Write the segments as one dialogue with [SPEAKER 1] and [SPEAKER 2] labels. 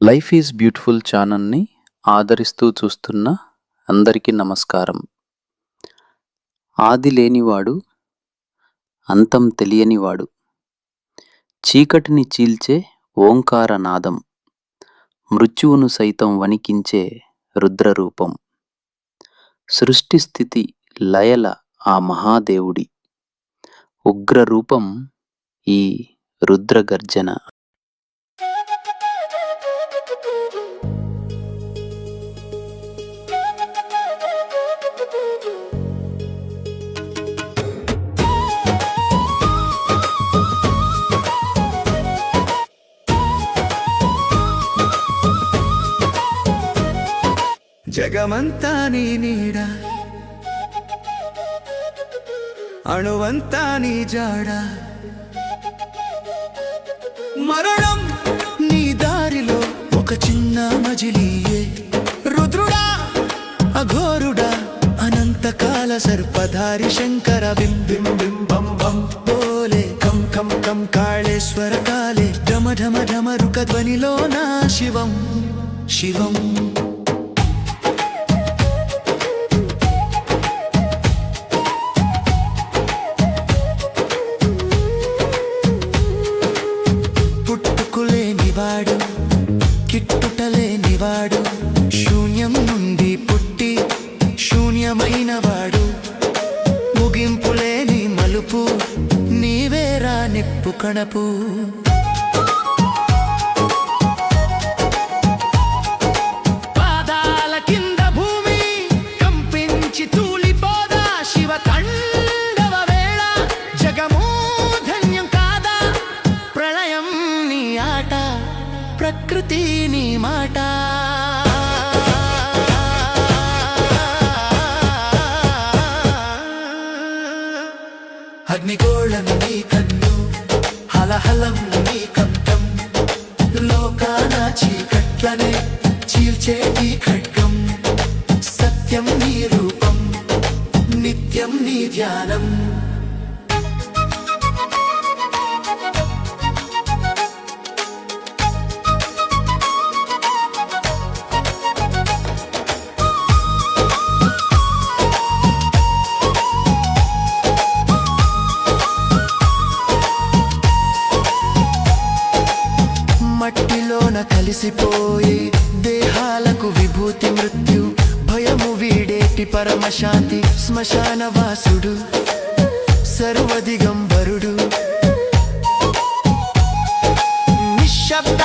[SPEAKER 1] Life is beautiful ఛానల్ని ఆదరిస్తూ చూస్తున్న అందరికీ నమస్కారం. ఆది లేనివాడు అంతం తెలియనివాడు చీకటిని చీల్చే ఓంకార నాదం మృత్యువును సైతం వణికించే రుద్రరూపం. సృష్టి స్థితి లయల ఆ మహాదేవుడి ఉగ్రరూపం ఈ రుద్రగర్జన.
[SPEAKER 2] జగమంతా నీ నీడ. అణువంతా నీ జాడ. మరణం నీ దారిలో ఒక చిన్న మజిలీయే. రుద్రుడా అఘోరుడా అనంతకాల సర్పధారి శంకర బిం బిం బిం బం బం. బోలే కం కం కం కాళేశ్వర కాలే. ఢమ ఢమ ఢమ రుక ధ్వనిలో నా శివం. శివం. కిట్టుటలేనివాడు శూన్యం నుండి పుట్టి శూన్యమైనవాడు ముగింపులేని మలుపు నీవేరా నిప్పు కణపు. నీ మాట. అగ్నిగోళం నీ కన్ను హలహలం నీ కంఠం లోకాన చీకట్లనే చీల్చే నీ ఖడ్గం సత్యం నీ రూపం నిత్యం నీ ధ్యానం. మట్టిలోన కలిసిపోయి దేహాలకు విభూతి మృత్యు భయము వీడేటి పరమశాంతి శ్మశాన వాసుడు సర్వదిగంబరుడు. నిశ్శబ్ద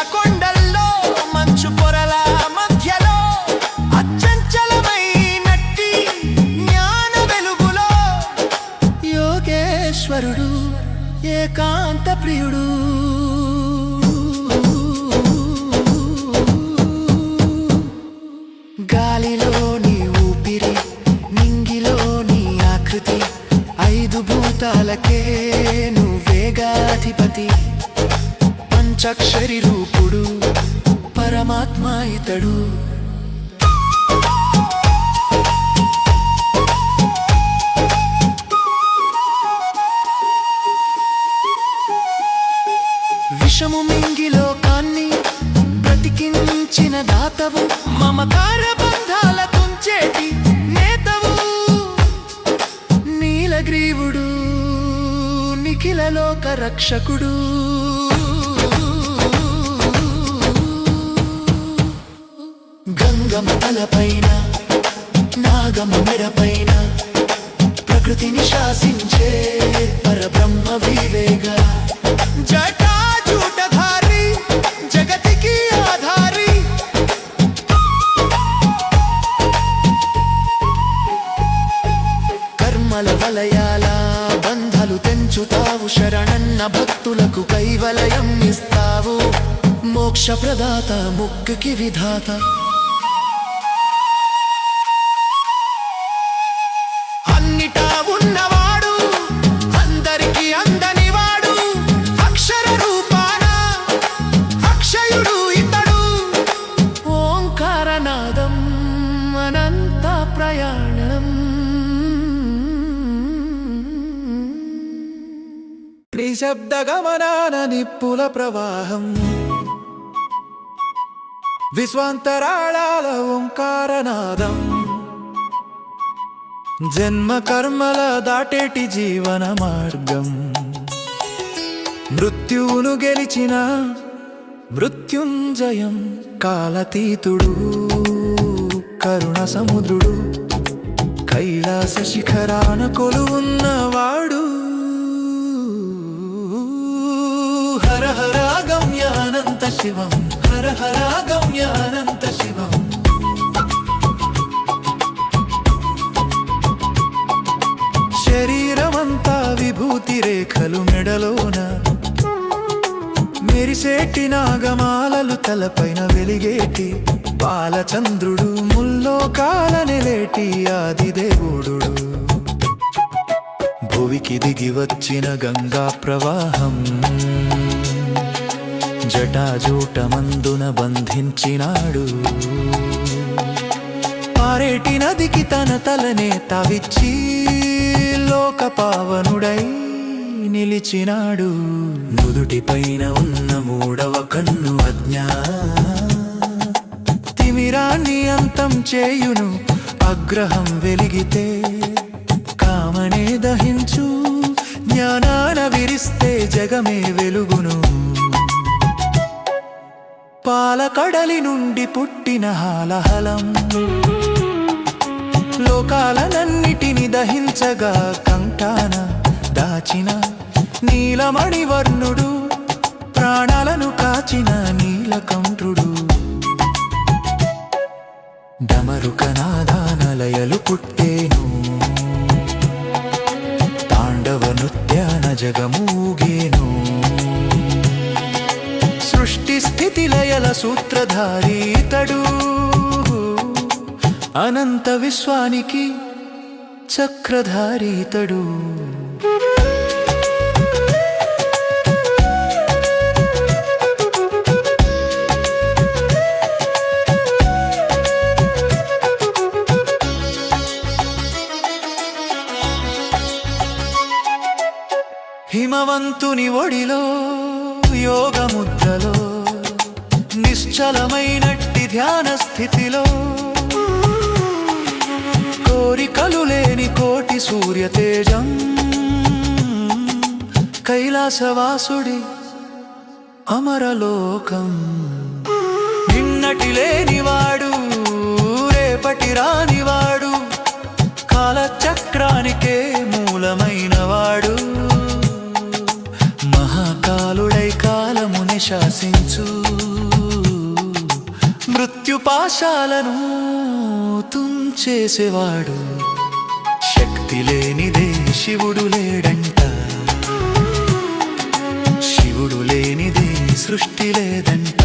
[SPEAKER 2] ప్రకృతి ఐదు భూతాలకే నువ్వేగాధిపతి పంచక్షరి రూపుడు పరమాత్మ ఇతడు. లోక రక్షకుడు. గంగమ తలపైన నాగమ మెడపైన ప్రకృతిని శాసించే భక్తులకు కైవలయం ఇస్తావు. మోక్ష ప్రదాత ముక్కుకి విధాత. నిశ్శబ్ద గమనాన నిప్పుల ప్రవాహం. విశ్వాంతరాళాల ఓంకారనాదం. జన్మ కర్మల దాటేటి జీవన మార్గం. మృత్యువును గెలిచిన మృత్యుంజయం కాలతీతుడు కరుణ సముద్రుడు కైలాస శిఖరాన కొలువున్నవాడు శివం. హర హర గమ్య అనంత శివం. శరీరమంతా విభూతి రేఖలు మెడలోన. మెరిసేటి నాగమాలలు తలపైన వెలిగేటి. బాలచంద్రుడు ముల్లో కాలనెలేటి ఆదిదేవుడు. భువికి దిగి వచ్చిన గంగా ప్రవాహం. జటాజూటమందున బంధించినాడు. పారేటి నదికి తన తలనే తవిచ్చి లోక పావనుడై నిలిచినాడు. నుదుటిపైన ఉన్న మూడవ కన్ను అజ్ఞా. తిమిరాన్ని అంతం చేయును అగ్రహం వెలిగితే కామనే దహించు. జ్ఞానాన విరిస్తే జగమే వెలుగు వెలుగును పాలకడలి నుండి పుట్టిన హాలహలం. లోకాలనన్నిటిని దహించగా కంఠాన దాచిన నీలమణివర్ణుడు ప్రాణాలను కాచిన నీలకంఠుడు. డమరుకనాదానలయలు పుట్టేను. తాండవ నృత్యాన జగమూగేను. సృష్టి స్థితి లయల సూత్రధారి ఇతడు. అనంత విశ్వానికి చక్రధారి ఇతడు. హిమవంతుని ఒడిలో యోగముద్రలో నిశ్చలమైనట్టి ధ్యాన స్థితిలో. కోరికలు లేని కోటి సూర్య తేజం కైలాసవాసుడి అమరలోకం. నిన్నటి లేనివాడు రేపటి రానివాడు కాలచక్రానికే మూలమైనవాడు. శాసించు మృత్యుపాశాలను తుంచేసేవాడు. శక్తి లేనిదే శివుడు లేడంట. శివుడు లేనిదే సృష్టి లేదంట.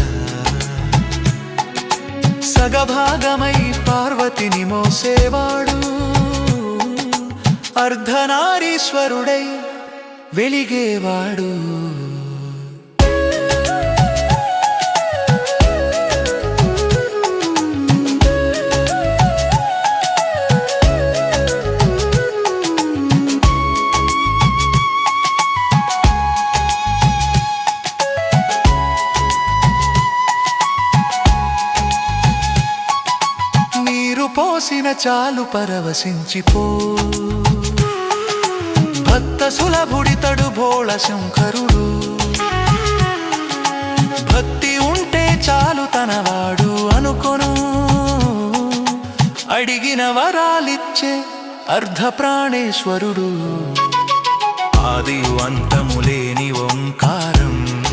[SPEAKER 2] సగభాగమై పార్వతిని మోసేవాడు. అర్ధనారీశ్వరుడై వెలిగేవాడు. నీరు పోసిన చాలు పరవశించిపో. భక్త సులభుడితడు భోళ శంకరుడు. భక్తి ఉంటే చాలు తనవాడు అనుకొను. అడిగిన వరాలిచ్చే అర్ధ ప్రాణేశ్వరుడు. ఆది అంతము లేని ఓంకారం.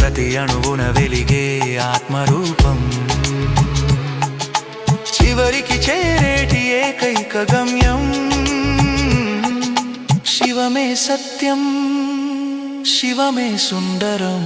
[SPEAKER 2] ప్రతి అణువున వెలిగే ఆత్మరూపం. చేరేటి ఏకైక గమ్యం. శివమే సత్యం శివమే సుందరం.